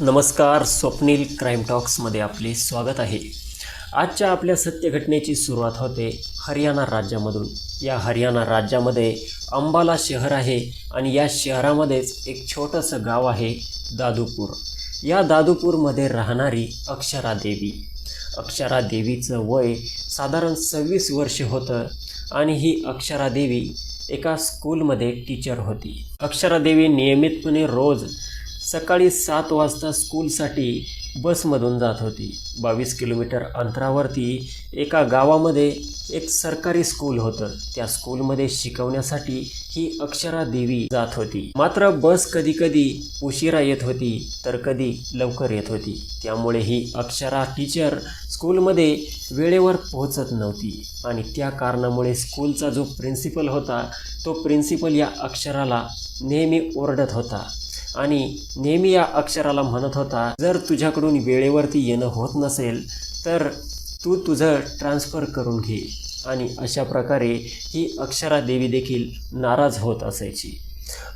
नमस्कार स्वप्नील क्राईम टॉक्समध्ये आपले स्वागत आहे. आजच्या आपल्या सत्यघटनेची सुरुवात होते हरियाणा राज्यामधून. या हरियाणा राज्यामध्ये अंबाला शहर आहे आणि या शहरामध्येच एक छोटंसं गाव आहे दादूपूर. या दादूपूरमध्ये राहणारी अक्षरा देवी. अक्षरा देवीचं वय साधारण सव्वीस वर्ष होतं आणि ही अक्षरा देवी एका स्कूलमध्ये टीचर होती. अक्षरा देवी नियमितपणे रोज सकाळी सात वाजता स्कूलसाठी बसमधून जात होती. बावीस किलोमीटर अंतरावरती एका गावामध्ये एक सरकारी स्कूल होतं. त्या स्कूलमध्ये शिकवण्यासाठी ही अक्षरा देवी जात होती. मात्र बस कधी कधी उशिरा येत होती तर कधी लवकर येत होती. त्यामुळे ही अक्षरा टीचर स्कूलमध्ये वेळेवर पोहोचत नव्हती. आणि त्या कारणामुळे स्कूलचा जो प्रिन्सिपल होता तो प्रिन्सिपल या अक्षराला नेहमी ओरडत होता. आणि नेहमी या अक्षराला म्हणत होता जर तुझ्याकडून वेळेवरती येणं होत नसेल तर तू तुझं ट्रान्सफर करून घे. आणि अशा प्रकारे ही अक्षरा देवी देखील नाराज होत असायची.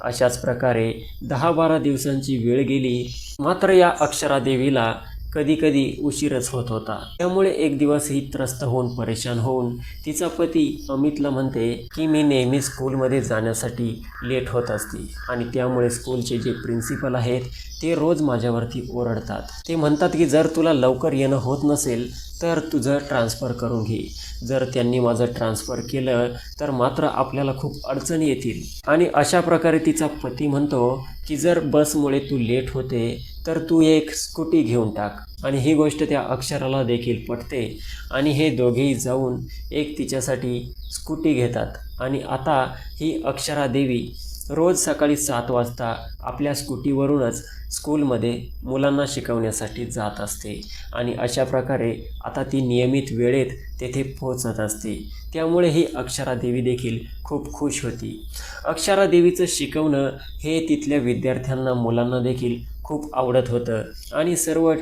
अशाच प्रकारे दहा बारा दिवसांची वेळ गेली मात्र या अक्षरा देवीला कधीकधी उशीरच होत होता. त्यामुळे एक दिवस ही त्रस्त होऊन परेशान होऊन तिचा पती अमितला म्हणते की मी नेहमी स्कूलमध्ये जाण्यासाठी लेट होत असते आणि त्यामुळे स्कूलचे जे प्रिन्सिपल आहेत ते रोज माझ्यावरती ओरडतात. ते म्हणतात की जर तुला लवकर येणं होत नसेल तर तुझं ट्रान्सफर करून घे. जर त्यांनी माझं ट्रान्सफर केलं तर मात्र आपल्याला खूप अडचणी येतील. आणि अशा प्रकारे तिचा पती म्हणतो की जर बसमुळे तू लेट होते तर तू एक स्कूटी घेऊन टाक. आणि ही गोष्ट त्या अक्षराला देखील पटते. आणि हे दोघेही जाऊन एक तिच्यासाठी स्कूटी घेतात. आणि आता ही अक्षरा देवी रोज सकाळी सात वाजता आपल्या स्कूटीवरूनच स्कूलमध्ये मुलांना शिकवण्यासाठी जात असते. आणि अशा प्रकारे आता ती नियमित वेळेत तेथे पोहोचत असते. त्यामुळे ही अक्षरा देवी देखील खूप खुश होती. अक्षरा देवीचं शिकवणं हे तिथल्या विद्यार्थ्यांना मुलांना देखील खूप आवडत होतं. आणि सर्व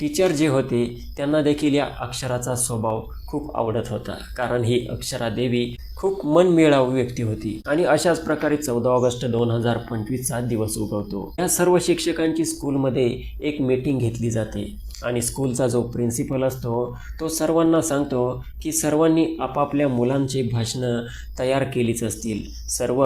टीचर जे होते त्यांना देखील या अक्षराचा स्वभाव खूप आवडत होता. कारण ही अक्षरा देवी खूप मनमिळावू व्यक्ती होती आणि अशाच प्रकारे चौदा ऑगस्ट दोन हजार पंचवीसचा दिवस उगवतो. या सर्व शिक्षकांची स्कूलमध्ये एक मीटिंग घेतली जाते आणि स्कूलचा जो प्रिन्सिपल असतो तो सर्वांना सांगतो की सर्वांनी आपापल्या मुलांची भाषणं तयार केलीच असतील. सर्व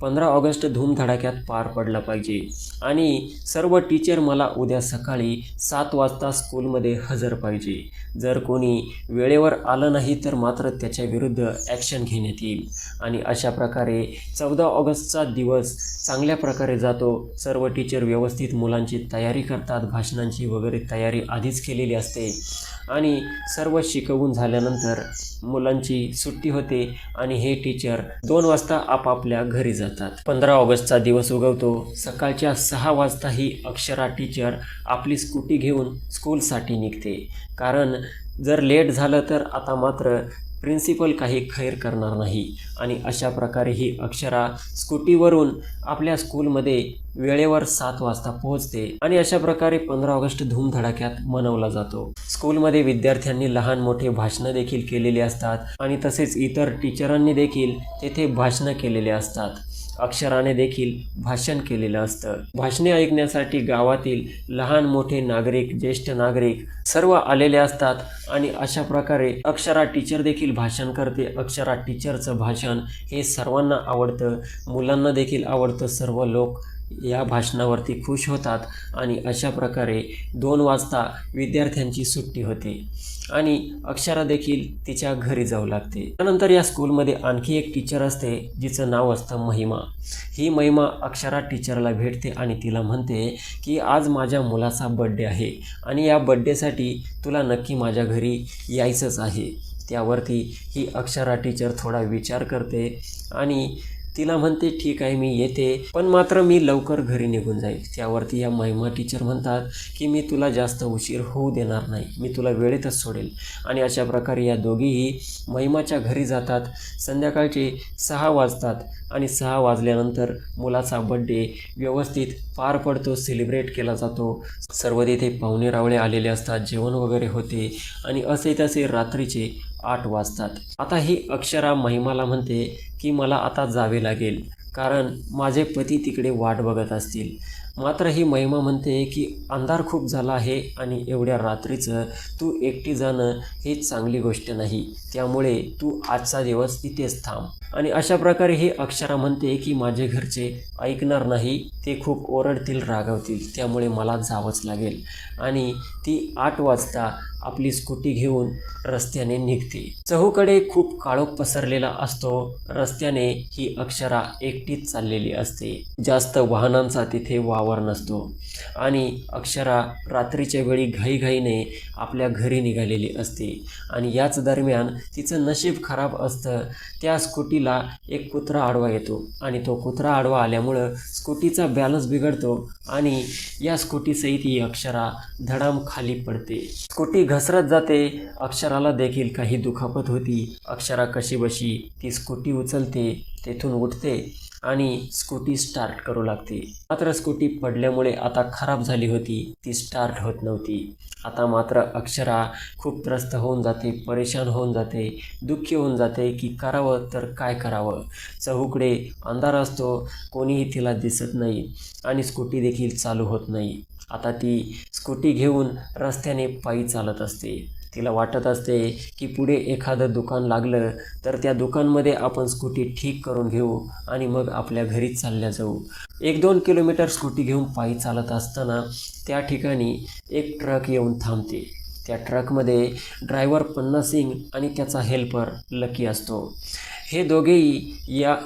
पंधरा ऑगस्ट धूमधडाक्यात पार पडला पाहिजे. आणि सर्व टीचर मला उद्या सकाळी सात वाजता स्कूलमध्ये हजर पाहिजे. जर कोणी वेळेवर आलं नाही तर मात्र त्याच्या विरुद्ध ॲक्शन घेण्यात येईल आणि अशा प्रकारे चौदा ऑगस्टचा दिवस चांगल्या प्रकारे जातो. सर्व टीचर व्यवस्थित मुलांची तयारी करतात. भाषणांची वगैरे तयारी आधीच केलेली असते. आणि सर्व शिकवून झाल्यानंतर मुलांची सुट्टी होते आणि हे टीचर दोन वाजता आपापल्या घरी जातात. पंधरा ऑगस्टचा दिवस उगवतो. सकाळच्या सहा वाजता ही अक्षरा टीचर आपली स्कूटी घेऊन स्कूलसाठी निघते. कारण जर लेट झालं तर आता मात्र प्रिन्सिपल काही खैर करणार नाही. आणि अशा प्रकारे ही अक्षरा स्कूटीवरून आपल्या स्कूलमध्ये वेळेवर सात वाजता पोहोचते आणि अशा प्रकारे पंधरा ऑगस्ट धूमधडाक्यात मनवला जातो. स्कूलमध्ये विद्यार्थ्यांनी लहान मोठे भाषणं देखील केलेली असतात आणि तसेच इतर टीचरांनी देखील तेथे भाषणं केलेले असतात. अक्षराने देखील भाषण केलेलं असतं. भाषणे ऐकण्यासाठी गावातील लहान मोठे नागरिक ज्येष्ठ नागरिक सर्व आलेले असतात आणि अशा प्रकारे अक्षरा टीचर देखील भाषण करते. अक्षरा टीचरचं भाषण हे सर्वांना आवडतं मुलांना देखील आवडतं. सर्व लोक या भाषणावरती खुश होतात आणि अशा प्रकारे दोन वाजता विद्यार्थ्यांची सुट्टी होते. आणि अक्षरा देखील तिच्या घरी जाऊ लागते. त्यानंतर या स्कूलमध्ये आणखी एक टीचर असते जिचं नाव असतं महिमा. ही महिमा अक्षरा टीचरला भेटते आणि तिला म्हणते की आज माझ्या मुलाचा बड्डे आहे आणि या बड्डेसाठी तुला नक्की माझ्या घरी यायचंच आहे. त्यावरती ही अक्षरा टीचर थोडा विचार करते आणि तिला म्हणते ठीक आहे मी येते. पण मात्र मी लवकर घरी निघून जाईल. त्यावरती या महिमा टीचर म्हणतात की मी तुला जास्त उशीर होऊ देणार नाही. मी तुला वेळेतच सोडेल. आणि अशा प्रकारे या दोघीही महिमाच्या घरी जातात. संध्याकाळचे सहा वाजतात आणि सहा वाजल्यानंतर मुलाचा बड्डे व्यवस्थित पार पडतो सेलिब्रेट केला जातो. सर्व तिथे पाहुणे रावळे आलेले असतात जेवण वगैरे होते आणि असे तसे रात्रीचे आठ वाजतात. आता ही अक्षरा महिमाला म्हणते की मला आता जावे लागेल. कारण माझे पती तिकडे वाट बघत असतील. मात्र ही महिमा म्हणते की अंधार खूप झाला आहे आणि एवढ्या रात्रीचं तू एकटी जाणं ही चांगली गोष्ट नाही. त्यामुळे तू आजचा दिवस इथेच थांब. आणि अशा प्रकारे हे अक्षरा म्हणते की माझे घरचे ऐकणार नाही ते खूप ओरडतील रागवतील त्यामुळे मला जावंच लागेल. आणि ती आठ वाजता आपली स्कूटी घेऊन रस्त्याने निघते. चहूकडे खूप काळोख पसरलेला असतो. रस्त्याने ही अक्षरा एकटीच चाललेली असते. जास्त वाहनांचा तिथे वाव वावर नसतो. आणि अक्षरा रात्रीच्या वेळी घाईघाईने आपल्या घरी निघालेली असते. आणि याच दरम्यान तिचं नशीब खराब असतं. त्या स्कूटीला एक कुत्रा आडवा येतो. आणि तो कुत्रा आडवा आल्यामुळं स्कूटीचा बॅलन्स बिघडतो आणि या स्कूटीसहित ही अक्षरा धडाम खाली पडते. स्कूटी घसरत जाते. अक्षराला देखील काही दुखापत होती. अक्षरा कशी बशी ती स्कूटी उचलते तेथून उठते. आणि स्कूटी स्टार्ट करू लागते. मात्र स्कूटी पडल्यामुळे आता खराब झाली होती. ती स्टार्ट होत नव्हती. आता मात्र अक्षरा खूप त्रस्त होऊन जाते परेशान होऊन जाते दुःखी होऊन जाते की करावं तर काय करावं? चहूकडे अंधार असतो कोणीही तिला दिसत नाही आणि स्कूटी देखील चालू होत नाही. आता ती स्कूटी घेऊन रस्त्याने पायी चालत असते. तिला वाटत असते की पुढे एखादं दुकान लागलं तर त्या दुकानमध्ये आपण स्कूटी ठीक करून घेऊ आणि मग आपल्या घरी चालल्या जाऊ. एक दोन किलोमीटर स्कूटी घेऊन पायी चालत असताना त्या ठिकाणी एक ट्रक येऊन थांबते. त्या ट्रकमध्ये ड्रायव्हर पन्ना सिंग आणि त्याचा हेल्पर लकी असतो. हे दोघेही या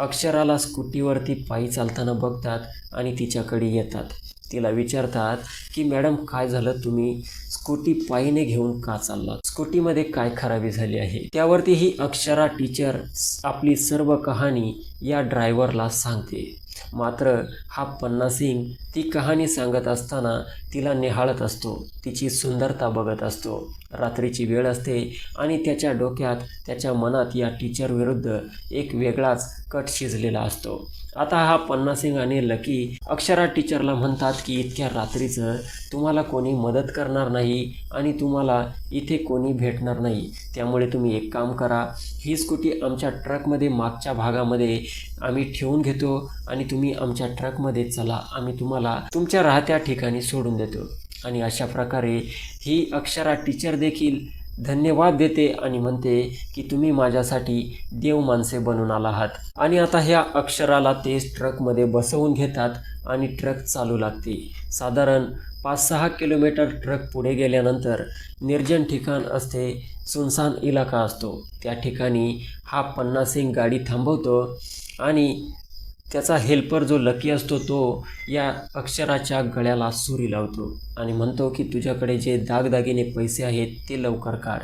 अक्षराला स्कूटीवरती पायी चालताना बघतात आणि तिच्याकडे येतात. तिला विचारतात की मॅडम काय झालं? तुम्ही स्कूटी पायीने घेऊन का चालला? स्कूटीमध्ये काय खराबी झाली आहे? त्यावरती ही अक्षरा टीचर आपली सर्व कहाणी या ड्रायव्हरला सांगते. मात्र हा पन्ना सिंग ती कहाणी सांगत असताना तिला निहाळत असतो. तिची सुंदरता बघत असतो. रात्रीची वेळ असते आणि त्याच्या डोक्यात त्याच्या मनात या टीचर विरुद्ध एक वेगळाच कट शिजलेला असतो. आता हा पन्ना सिंग आणि लकी अक्षरा टीचरला म्हणतात की इतक्या रात्रीचं तुम्हाला कोणी मदत करणार नाही आणि तुम्हाला इथे कोणी भेटणार नाही. त्यामुळे तुम्ही एक काम करा. ही स्कूटी आमच्या ट्रकमध्ये मागच्या भागामध्ये आम्ही ठेवून घेतो आणि तुम्ही आमच्या ट्रकमध्ये चला आम्ही तुम्हाला तुमच्या राहत्या ठिकाणी सोडून देतो. आणि अशा प्रकारे ही अक्षरा टीचर देखील धन्यवाद देते आणि म्हणते की तुम्ही माझ्यासाठी देव माणसे बनून आला आहात. आणि आता ह्या अक्षराला ते ट्रकमध्ये बसवून घेतात आणि ट्रक चालू लागते. साधारण पाच सहा किलोमीटर ट्रक पुढे गेल्यानंतर निर्जन ठिकाण असते सुनसान इलाका असतो. त्या ठिकाणी हा पन्नासिंग गाडी थांबवतो आणि त्याचा हेल्पर जो लकी असतो तो या अक्षराच्या गळ्याला सुरी लावतो आणि म्हणतो की तुझ्याकडे जे दागदागिने पैसे आहेत ते लवकर काढ.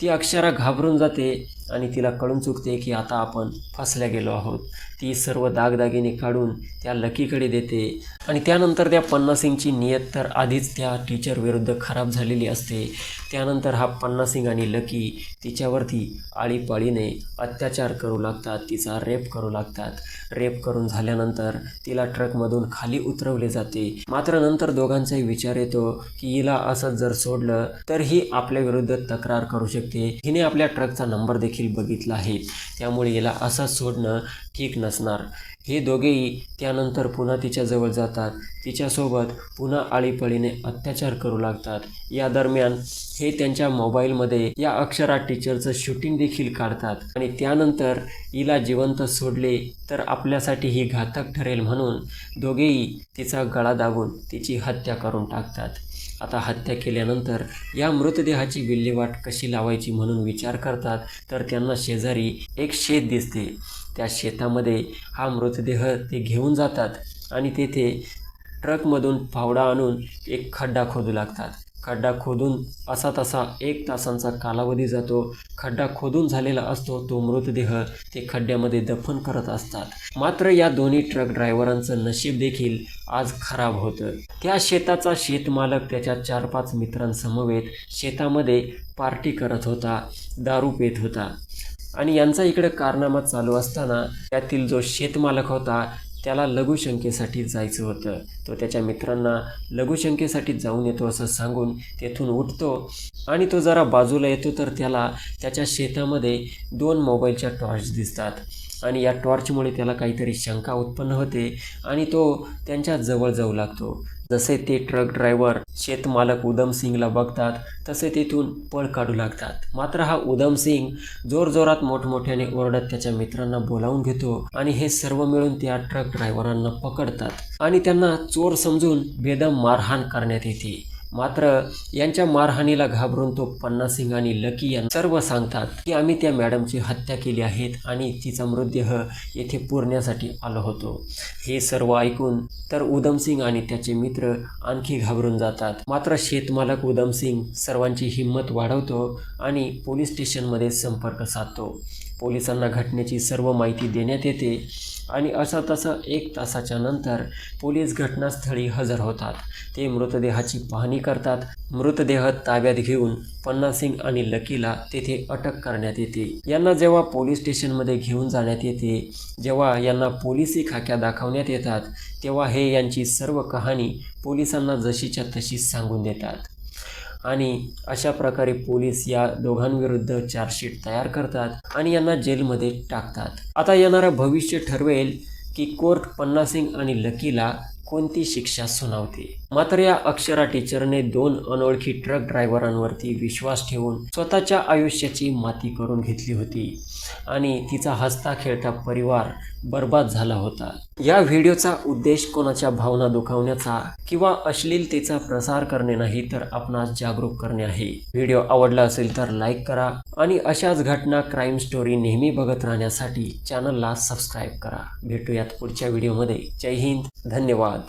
ती अक्षरा घाबरून जाते आणि तिला कळून चुकते की आता आपण फसल्या गेलो आहोत. ती सर्व दागदागिने काढून त्या लकीकडे देते. आणि त्यानंतर त्या पन्नासिंगची नियत तर आधीच त्या टीचर विरुद्ध खराब झालेली असते. त्यानंतर हा पन्नासिंग आणि लकी तिच्यावरती आळीपाळीने अत्याचार करू लागतात. तिचा रेप करू लागतात. रेप करून झाल्यानंतर तिला ट्रकमधून खाली उतरवले जाते. मात्र नंतर दोघांचाही विचार येतो की हिला असं जर सोडलं तर ही आपल्या विरुद्ध तक्रार करू शकते. हिने आपल्या ट्रकचा नंबर देखील बघितला आहे. त्यामुळे हिला असं सोडणं ठीक नसणार. हे दोघेही त्यानंतर पुन्हा तिच्याजवळ जातात. तिच्यासोबत पुन्हा आळीपळीने अत्याचार करू लागतात. या दरम्यान हे त्यांच्या मोबाईलमध्ये या अक्षरा टीचरचं शूटिंग देखील काढतात. आणि त्यानंतर हिला जिवंत सोडले तर आपल्यासाठी ही घातक ठरेल म्हणून दोघेही तिचा गळा दाबून तिची हत्या करून टाकतात. आता हत्या केल्यानंतर या मृतदेहाची विल्हेवाट कशी लावायची म्हणून विचार करतात तर त्यांना शेजारी एक शेत दिसते. त्या शेतामध्ये हा मृतदेह ते घेऊन जातात आणि तेथे ट्रकमधून फावडा आणून एक खड्डा खोदू लागतात. खड्डा खोदून असा तसा एक तासांचा कालावधी जातो. खड्डा खोदून झालेला असतो तो मृतदेह ते खड्ड्यामध्ये दफन करत असतात. मात्र या दोन्ही ट्रक ड्रायव्हरांचं नशीब देखील आज खराब होतं. त्या शेताचा शेतमालक त्याच्या चार पाच मित्रांसमवेत शेतामध्ये पार्टी करत होता दारू पेत होता. आणि यांचा इकडे कारनामा चालू असताना त्यातील जो शेतमालक होता त्याला लघुशंकेसाठी जायचं होतं. तो त्याच्या मित्रांना लघुशंकेसाठी जाऊन येतो असं सांगून तेथून उठतो आणि तो जरा बाजूला येतो तर त्याला त्याच्या शेतामध्ये दोन मोबाईलच्या टॉर्च दिसतात. आणि या टॉर्चमुळे त्याला काहीतरी शंका उत्पन्न होते आणि तो त्यांच्या जवळ जाऊ लागतो. जसे ते ट्रक ड्रायव्हर शेतमालक उधम सिंगला बघतात तसे तेथून पळ काढू लागतात. मात्र हा उधम सिंग जोरजोरात मोठमोठ्याने ओरडत त्याच्या मित्रांना बोलावून घेतो आणि हे सर्व मिळून त्या ट्रक ड्रायव्हरांना पकडतात आणि त्यांना चोर समजून बेदम मारहाण करण्यात येते. मात्र यांच्या मारहाणीला घाबरून तो पन्ना सिंग आणि लकी यांना सर्व सांगतात की आम्ही त्या मॅडमची हत्या केली आहेत आणि तिचा मृतदेह येथे पुरण्यासाठी आलो होतो. हे सर्व ऐकून तर उधमसिंग आणि त्याचे मित्र आणखी घाबरून जातात. मात्र शेतमालक उधमसिंग सर्वांची हिंमत वाढवतो आणि पोलीस स्टेशनमध्ये संपर्क साधतो. पोलिसांना घटनेची सर्व माहिती देण्यात येते. आणि असं तसं एक तासाच्या नंतर पोलीस घटनास्थळी हजर होतात. ते मृतदेहाची पाहणी करतात. मृतदेह ताब्यात घेऊन पन्ना सिंग आणि लकीला तेथे अटक करण्यात येते. यांना जेव्हा पोलीस स्टेशनमध्ये घेऊन जाण्यात येते जेव्हा यांना पोलिसी खाक्या दाखवण्यात येतात तेव्हा हे यांची सर्व कहाणी पोलिसांना जशीच्या तशी सांगून देतात. आणि अशा प्रकारे पोलीस या दोघांविरुद्ध चार्जशीट तयार करतात आणि यांना जेलमध्ये टाकतात. आता येणारं भविष्य ठरवेल की कोर्ट पन्नासिंग आणि लकीला कोणती शिक्षा सुनावते? मात्र या अक्षरा टीचरने दोन अनोळखी ट्रक ड्रायव्हरांवरती विश्वास ठेवून स्वतःच्या आयुष्याची माती करून घेतली होती आणि तिचा हसता खेळता परिवार बर्बाद झाला होता. या व्हिडिओचा उद्देश कोणाच्या भावना दुखावण्याचा किंवा अश्लीलतेचा प्रसार करणे नाही तर आपणास जागरूक करणे आहे. व्हिडिओ आवडला असेल तर लाईक करा आणि अशाच घटना क्राईम स्टोरी नेहमी बघत राहण्यासाठी चॅनलला सबस्क्राईब करा. भेटूयात पुढच्या व्हिडिओमध्ये. जय हिंद. धन्यवाद.